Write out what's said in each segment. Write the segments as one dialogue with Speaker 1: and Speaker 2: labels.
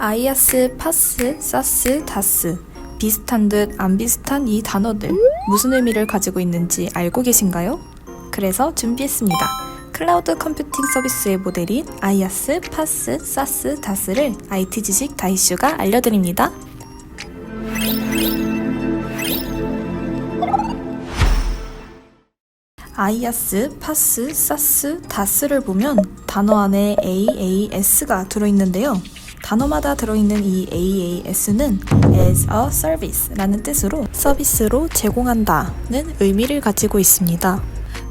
Speaker 1: 아이아스, 파스, 사스, 다스. 비슷한 듯 안 비슷한 이 단어들. 무슨 의미를 가지고 있는지 알고 계신가요? 그래서 준비했습니다. 클라우드 컴퓨팅 서비스의 모델인 아이아스, 파스, 사스, 다스를 IT 지식 다이슈가 알려드립니다. 아이아스, 파스, 사스, 다스를 보면 단어 안에 AAS가 들어있는데요. 단어마다 들어있는 이 AAS는 as a service라는 뜻으로 서비스로 제공한다는 의미를 가지고 있습니다.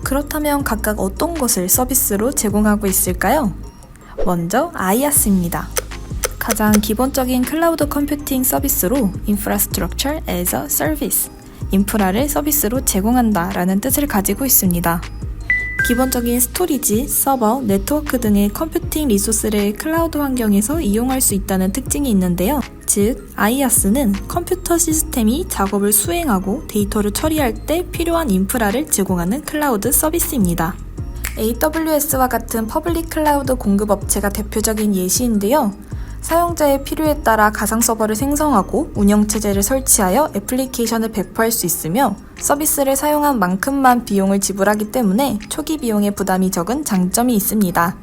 Speaker 1: 그렇다면 각각 어떤 것을 서비스로 제공하고 있을까요? 먼저 아이아스입니다. 가장 기본적인 클라우드 컴퓨팅 서비스로 Infrastructure as a Service, 인프라를 서비스로 제공한다 라는 뜻을 가지고 있습니다. 기본적인 스토리지, 서버, 네트워크 등의 컴퓨팅 리소스를 클라우드 환경에서 이용할 수 있다는 특징이 있는데요. 즉, IaaS는 컴퓨터 시스템이 작업을 수행하고 데이터를 처리할 때 필요한 인프라를 제공하는 클라우드 서비스입니다. AWS와 같은 퍼블릭 클라우드 공급 업체가 대표적인 예시인데요. 사용자의 필요에 따라 가상 서버를 생성하고 운영체제를 설치하여 애플리케이션을 배포할 수 있으며 서비스를 사용한 만큼만 비용을 지불하기 때문에 초기 비용의 부담이 적은 장점이 있습니다.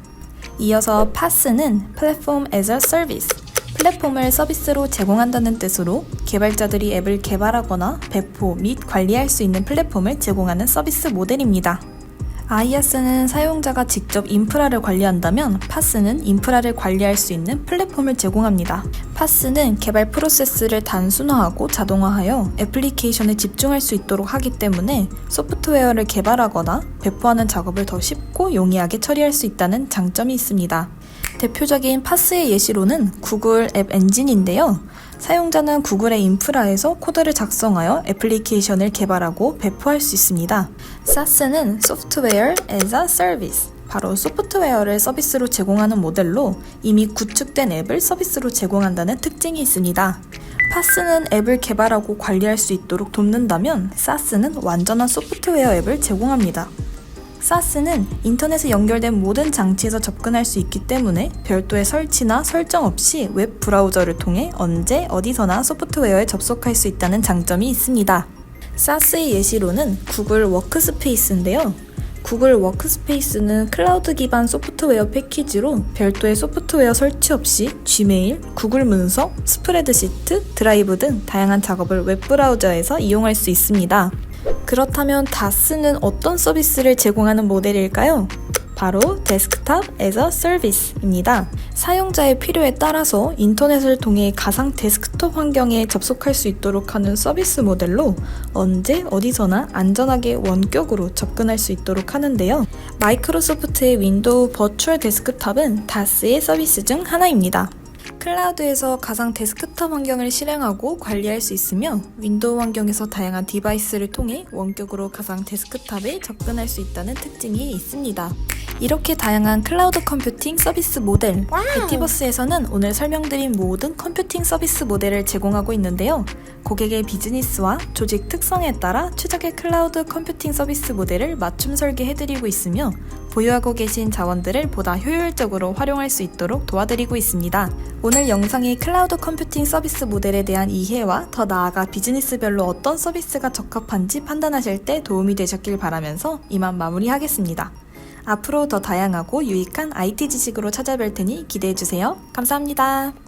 Speaker 1: 이어서 파스는 Platform as a Service, 플랫폼을 서비스로 제공한다는 뜻으로 개발자들이 앱을 개발하거나 배포 및 관리할 수 있는 플랫폼을 제공하는 서비스 모델입니다. 아이아스는 사용자가 직접 인프라를 관리한다면 파스는 인프라를 관리할 수 있는 플랫폼을 제공합니다. 파스는 개발 프로세스를 단순화하고 자동화하여 애플리케이션에 집중할 수 있도록 하기 때문에 소프트웨어를 개발하거나 배포하는 작업을 더 쉽고 용이하게 처리할 수 있다는 장점이 있습니다. 대표적인 파스의 예시로는 구글 앱 엔진인데요. 사용자는 구글의 인프라에서 코드를 작성하여 애플리케이션을 개발하고 배포할 수 있습니다. SaaS는 Software as a Service. 바로 소프트웨어를 서비스로 제공하는 모델로 이미 구축된 앱을 서비스로 제공한다는 특징이 있습니다. 파스는 앱을 개발하고 관리할 수 있도록 돕는다면 사스는 완전한 소프트웨어 앱을 제공합니다. 사스는 인터넷에 연결된 모든 장치에서 접근할 수 있기 때문에 별도의 설치나 설정 없이 웹 브라우저를 통해 언제 어디서나 소프트웨어에 접속할 수 있다는 장점이 있습니다. 사스의 예시로는 구글 워크스페이스인데요. 구글 워크스페이스는 클라우드 기반 소프트웨어 패키지로 별도의 소프트웨어 설치 없이 Gmail, 구글 문서, 스프레드시트, 드라이브 등 다양한 작업을 웹 브라우저에서 이용할 수 있습니다. 그렇다면 다스는 어떤 서비스를 제공하는 모델일까요? 바로 데스크탑 as a service입니다. 사용자의 필요에 따라서 인터넷을 통해 가상 데스크톱 환경에 접속할 수 있도록 하는 서비스 모델로 언제 어디서나 안전하게 원격으로 접근할 수 있도록 하는데요. 마이크로소프트의 윈도우 버추얼 데스크탑은 다스의 서비스 중 하나입니다. 클라우드에서 가상 데스크탑 환경을 실행하고 관리할 수 있으며 윈도우 환경에서 다양한 디바이스를 통해 원격으로 가상 데스크탑에 접근할 수 있다는 특징이 있습니다. 이렇게 다양한 클라우드 컴퓨팅 서비스 모델 베티버스에서는 오늘 설명드린 모든 컴퓨팅 서비스 모델을 제공하고 있는데요. 고객의 비즈니스와 조직 특성에 따라 최적의 클라우드 컴퓨팅 서비스 모델을 맞춤 설계해드리고 있으며 보유하고 계신 자원들을 보다 효율적으로 활용할 수 있도록 도와드리고 있습니다. 오늘 영상이 클라우드 컴퓨팅 서비스 모델에 대한 이해와 더 나아가 비즈니스별로 어떤 서비스가 적합한지 판단하실 때 도움이 되셨길 바라면서 이만 마무리하겠습니다. 앞으로 더 다양하고 유익한 IT 지식으로 찾아뵐 테니 기대해주세요. 감사합니다.